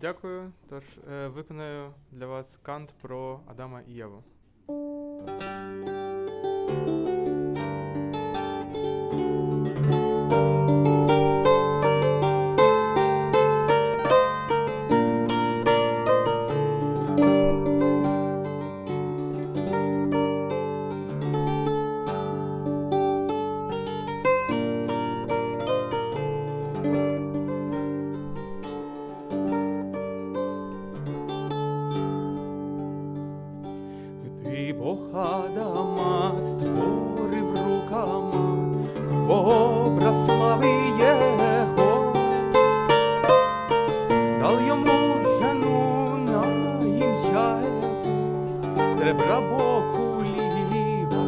Дякую. Тож е, виконаю для вас кант про Адама і Єву. ребра боку ліва.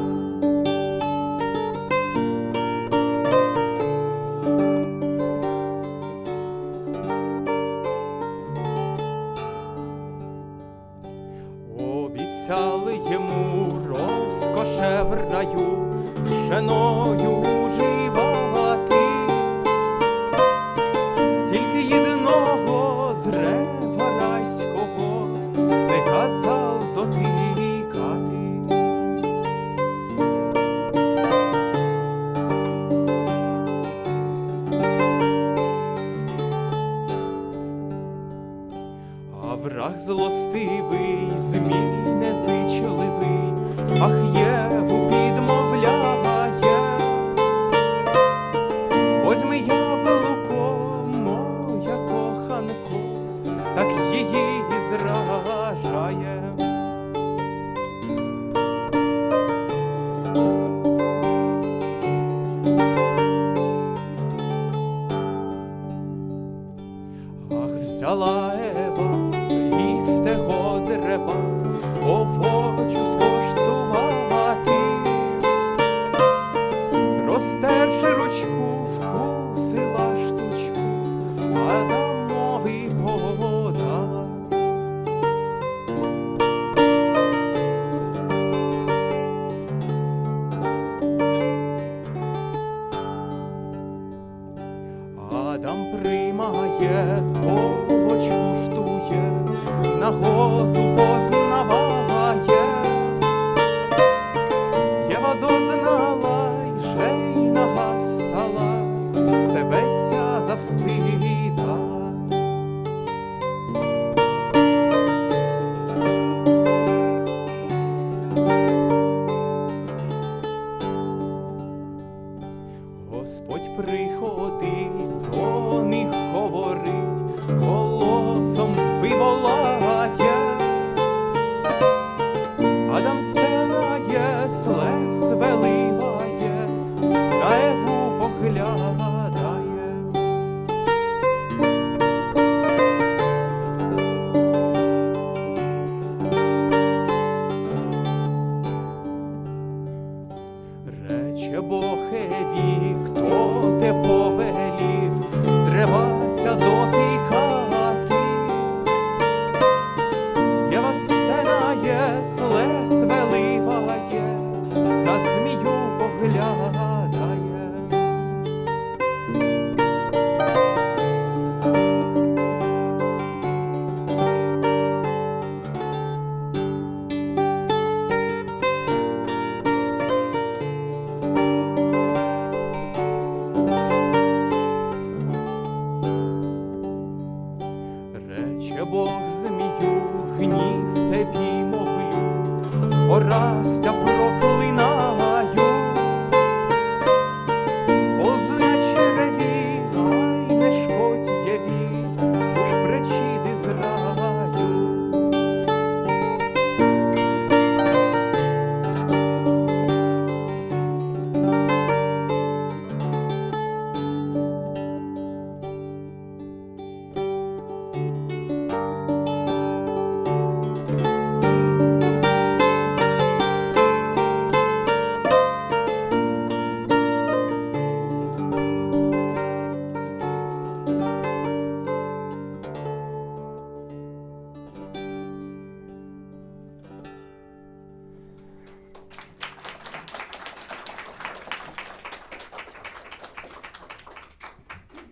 Обіцяли йому розкоше в раю з женою. the little. Овоч куштує нагоду. раз.